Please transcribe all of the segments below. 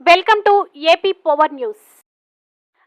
Welcome to AP power news.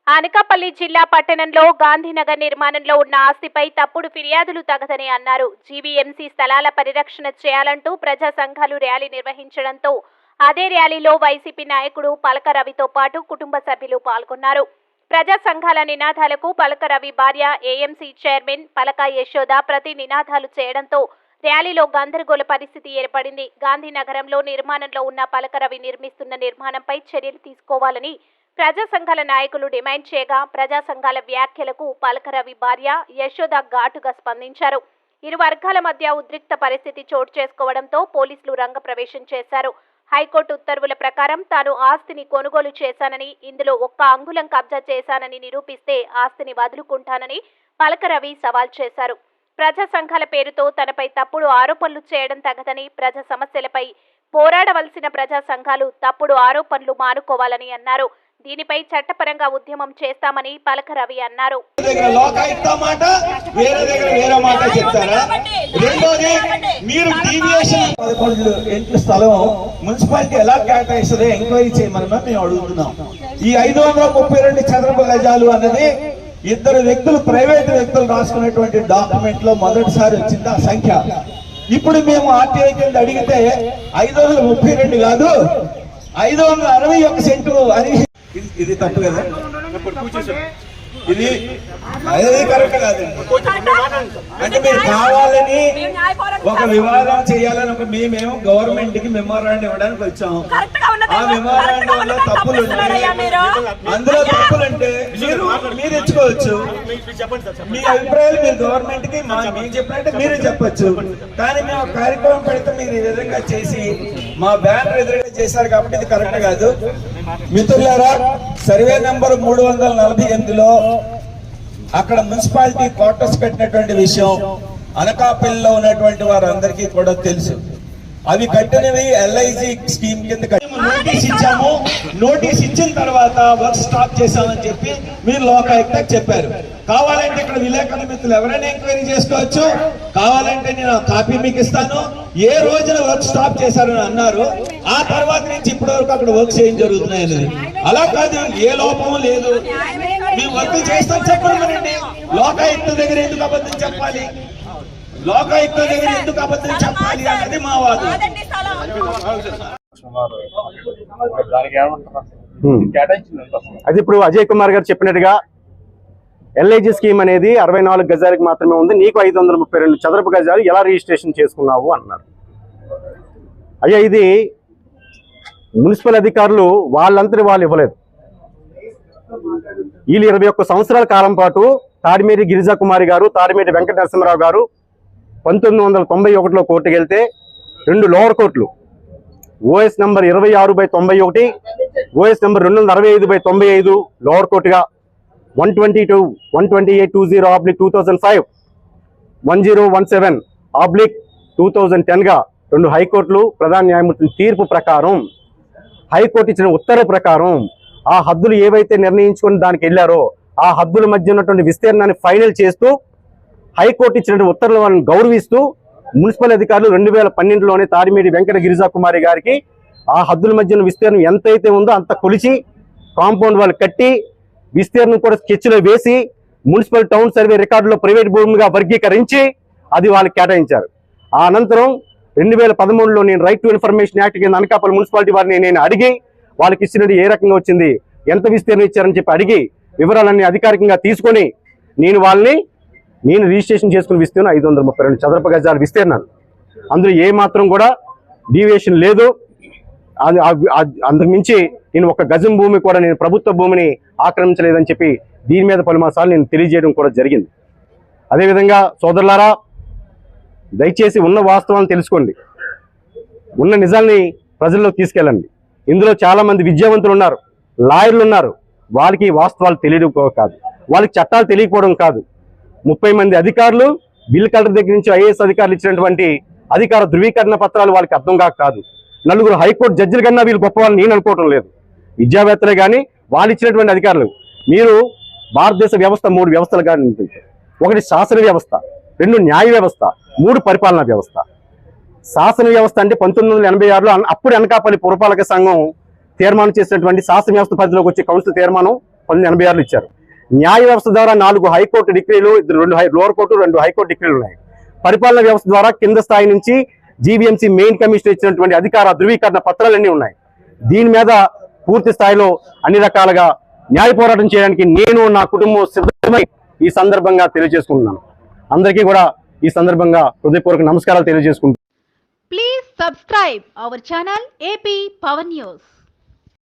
Anakapalli జిల్లా పట్టణంలో గాంధీనగర్ నిర్మాణంలో ఉన్న ఆస్తిపై తప్పుడు ఫిర్యాదులు తగదని అన్నారు. జీవీఎంసీ స్థలాల పరిరక్షణ చేయాలంటూ ప్రజా సంఘాలు ర్యాలీ నిర్వహించడంతో అదే ర్యాలీలో వైసీపీ నాయకుడు పలక రవితో పాటు కుటుంబ సభ్యులు పాల్గొన్నారు. ప్రజా సంఘాల నినాదాలకు పలక రవి భార్య ఏఎంసీ చైర్మన్ పలక యశోద ప్రతి నినాదాలు చేయడంతో ర్యాలీలో గందరగోళ పరిస్థితి ఏర్పడింది. గాంధీనగరంలో నిర్మాణంలో ఉన్న పలకరవి నిర్మిస్తున్న నిర్మాణంపై చర్యలు తీసుకోవాలని ప్రజా సంఘాల నాయకులు డిమాండ్ చేయగా ప్రజా సంఘాల వ్యాఖ్యలకు పలకరవి భార్య యశోద ఘాటుగా స్పందించారు. ఇరు వర్గాల మధ్య ఉద్రిక్త పరిస్థితి చోటు చేసుకోవడంతో పోలీసులు రంగప్రవేశం చేశారు. హైకోర్టు ఉత్తర్వుల ప్రకారం తాను ఆస్తిని కొనుగోలు చేశానని ఇందులో ఒక్క అంగుళం కబ్జా చేశానని నిరూపిస్తే ఆస్తిని వదులుకుంటానని పలకరవి సవాల్ చేశారు. ప్రజా సంఘాల పేరుతో తనపై తప్పుడు ఆరోపణలు చేయడం తగదని ప్రజా సమస్యలపై పోరాడవలసిన ప్రజా సంఘాలు తప్పుడు ఆరోపణలు మానుకోవాలని అన్నారు. దీనిపై చట్టపరంగా ఉద్యమం చేస్తామని పలకరవి అన్నారు. మీరు డీవియేషన్ పదకొండు స్థలం మున్సిపాలిటీ ఎలా కేటాయిస్తుందో ఎంక్వైరీ చేయమని మేము అడుగుతున్నాం. ఈ ఐదు వందల ముప్పై రెండు చదరపు గజాలు అన్నది ఇద్దరు వ్యక్తులు ప్రైవేట్ వ్యక్తులు రాసుకున్నటువంటి డాక్యుమెంట్లో మొదటిసారి వచ్చింది ఆ సంఖ్య. ఇప్పుడు మేము ఆర్టీఐ కింద అడిగితే ఐదు వందల ముప్పై రెండు కాదు ఐదు వందల అరవై ఒక సెంటు అని. ఇది- ఇది తప్పు కదా? ఇది అది కరెక్ట్ కాదండి. అంటే మీరు కావాలని ఒక వివాదం చేయాలని ఒక మేమేమో గవర్నమెంట్కి మెమోరాండం ఇవ్వడానికి వచ్చాము ఆ మెమోరాండం లో తప్పులు అందులో తప్పులు అంటే మీరు మీరు ఇచ్చుకోవచ్చు. మీ అభిప్రాయాలు మీరు గవర్నమెంట్కి మా మేము చెప్పినట్టే మీరు చెప్పొచ్చు. కానీ మేము కార్యక్రమం పెడితే మీరు ఈ విధంగా చేసి మా బ్యానర్ ఎదురుగా చేశారు కాబట్టి ఇది కరెక్ట్ కాదు. మిత్రులారా సర్వే నంబర్ మూడు వందల నలభై ఎనిమిదిలో అక్కడ మున్సిపాలిటీ క్వార్టర్స్ పెట్టినటువంటి విషయం అనకాపల్లిలో ఉన్నటువంటి వారందరికీ కూడా తెలుసు. అవి కట్టినవి ఎల్ఐసి స్కీమ్ కింద కట్టి- నోటీస్ ఇచ్చాము. నోటీస్ ఇచ్చిన తర్వాత వర్క్ స్టాప్ చేశామని చెప్పి మీరు లోకాయుక్త చెప్పారు. కావాలంటే ఇక్కడ విలేకరుల మిత్రులు ఎవరైనా ఎంక్వైరీ చేసుకోవచ్చు. కావాలంటే నేను ఆ కాపీ మీకు ఇస్తాను. ఏ రోజున వర్క్ స్టాప్ చేశారని అన్నారు. ఆ తర్వాత నుంచి ఇప్పటి వరకు అక్కడ వర్క్స్ ఏం జరుగుతున్నాయి అలా కాదు ఏ లోపం లేదు. మేము వర్క్ చేస్తాం చెప్పండి మనండి. లోకాయుక్త దగ్గర ఎందుకు అబద్ధం చెప్పాలి? లోకాయుక్త దగ్గర ఎందుకు అబద్ధం చెప్పాలి అన్నది మా వాదం. Hmm. అది ఇప్పుడు అజయ్ కుమార్ గారు చెప్పినట్టుగా ఎల్ఐజి స్కీమ్ అనేది అరవై నాలుగు గజాలకు మాత్రమే ఉంది. నీకు ఐదు వందల ముప్పై రెండు చదరపు గజాలు ఎలా రిజిస్ట్రేషన్ చేసుకున్నావు అన్నారు. అయ్యా ఇది మున్సిపల్ అధికారులు వాళ్ళంతటి వాళ్ళు ఇవ్వలేదు. వీళ్ళు ఇరవై ఒక్క సంవత్సరాల కాలం పాటు తాడిమేరి గిరిజా కుమారి గారు తాడిమేరి వెంకట నరసింహరావు గారు పంతొమ్మిది వందల తొంభై ఒకటిలో కోర్టుకు వెళ్తే రెండు లోవర్ కోర్టులు. ఓఎస్ నెంబర్ ఇరవై ఆరు బై తొంభై ఒకటి ఓఎస్ నెంబర్ రెండు వందల అరవై ఐదు బై తొంభై ఐదు lower కోర్టుగా one twenty two one twenty eight two zero oblique two thousand five one zero one seven oblique two thousand టెన్గా రెండు హైకోర్టులు ప్రధాన న్యాయమూర్తి తీర్పు ప్రకారం హైకోర్టు ఇచ్చిన ఉత్తర్వు ప్రకారం ఆ హద్దులు ఏవైతే నిర్ణయించుకొని దానికి వెళ్ళారో ఆ హద్దుల మధ్య ఉన్నటువంటి విస్తీర్ణాన్ని ఫైనల్ చేస్తూ హైకోర్టు ఇచ్చినటువంటి ఉత్తర్వులను గౌరవిస్తూ మున్సిపల్ అధికారులు రెండు వేల పన్నెండులోనే తాడిమేడి వెంకట గిరిజా కుమారి గారికి ఆ హద్దుల మధ్యన విస్తీర్ణం ఎంతైతే ఉందో అంత కొలిచి కాంపౌండ్ వాళ్ళు కట్టి విస్తీర్ణం కూడా స్కెచ్లో వేసి మున్సిపల్ టౌన్ సర్వే రికార్డులో ప్రైవేట్ భూమిగా వర్గీకరించి అది వాళ్ళకి కేటాయించారు. ఆ అనంతరం రెండు వేల పదమూడులో నేను రైట్ టు ఇన్ఫర్మేషన్ యాక్ట్ కింద అనకాపల్లి మున్సిపాలిటీ వారిని నేను అడిగి వాళ్ళకి ఇచ్చినది ఏ రకంగా వచ్చింది ఎంత విస్తీర్ణం ఇచ్చారని చెప్పి అడిగి వివరాలన్నీ అధికారికంగా తీసుకొని నేను వాళ్ళని నేను రిజిస్ట్రేషన్ చేసుకుని విస్తీర్ణం ఐదు వందల ముప్పై రెండు చదరపు గజాలు విస్తీర్ణాలు. అందులో ఏ మాత్రం కూడా డీవియేషన్ లేదు. అది అందుకుమించి నేను ఒక గజం భూమి కూడా నేను ప్రభుత్వ భూమిని ఆక్రమించలేదని చెప్పి దీని మీద పలుమాసాలు నేను తెలియజేయడం కూడా జరిగింది. అదేవిధంగా సోదరులారా దయచేసి ఉన్న వాస్తవాలను తెలుసుకోండి. ఉన్న నిజాల్ని ప్రజల్లో తీసుకెళ్ళండి. ఇందులో చాలా మంది విద్యావంతులు ఉన్నారు లాయర్లు ఉన్నారు. వాళ్ళకి వాస్తవాలు తెలియడం కాదు. వాళ్ళకి చట్టాలు తెలియకపోవడం కాదు. ముప్పై మంది అధికారులు బిల్ కలెక్టర్ దగ్గర నుంచి ఐఏఎస్ అధికారులు ఇచ్చినటువంటి అధికార ధృవీకరణ పత్రాలు వాళ్ళకి అర్థం కాక కాదు. నలుగురు హైకోర్టు జడ్జిల కన్నా వీళ్ళు గొప్పవాళ్ళని నేను అనుకోవడం లేదు. విద్యావేత్తలే కానీ వాళ్ళు ఇచ్చినటువంటి అధికారులు. మీరు భారతదేశ వ్యవస్థ మూడు వ్యవస్థలు కానీ ఉంటుంది ఒకటి శాసన వ్యవస్థ రెండు న్యాయ వ్యవస్థ మూడు పరిపాలనా వ్యవస్థ. శాసన వ్యవస్థ అంటే పంతొమ్మిది వందల ఎనభై ఆరులో అప్పుడు అనకాపల్లి పురపాలక సంఘం తీర్మానం చేసినటువంటి శాసన వ్యవస్థ పరిధిలోకి వచ్చే కౌన్సిల్ తీర్మానం పంతొమ్మిది ఎనభై ఆరులో ఇచ్చారు. న్యాయ వ్యవస్థ ద్వారా నాలుగు హైకోర్టు డిగ్రీలు ఇద్దరు రెండు హై లోవర్ కోర్టు రెండు హైకోర్టు డిగ్రీలు ఉన్నాయి. పరిపాలన వ్యవస్థ ద్వారా కింద స్థాయి నుంచి జీవీఎంసీ మెయిన్ కమిషన్ ఇచ్చినటువంటి అధికార ధృవీకరణ పత్రాలన్నీ ఉన్నాయి. దీని మీద పూర్తి స్థాయిలో అన్ని రకాలుగా న్యాయ పోరాటం చేయడానికి నేను నా కుటుంబం సిద్ధమై ఈ సందర్భంగా తెలియజేసుకుంటున్నాను. అందరికీ కూడా ఈ సందర్భంగా హృదయపూర్వక నమస్కారాలు తెలియజేసుకుంటున్నాను please subscribe our channel AP Power news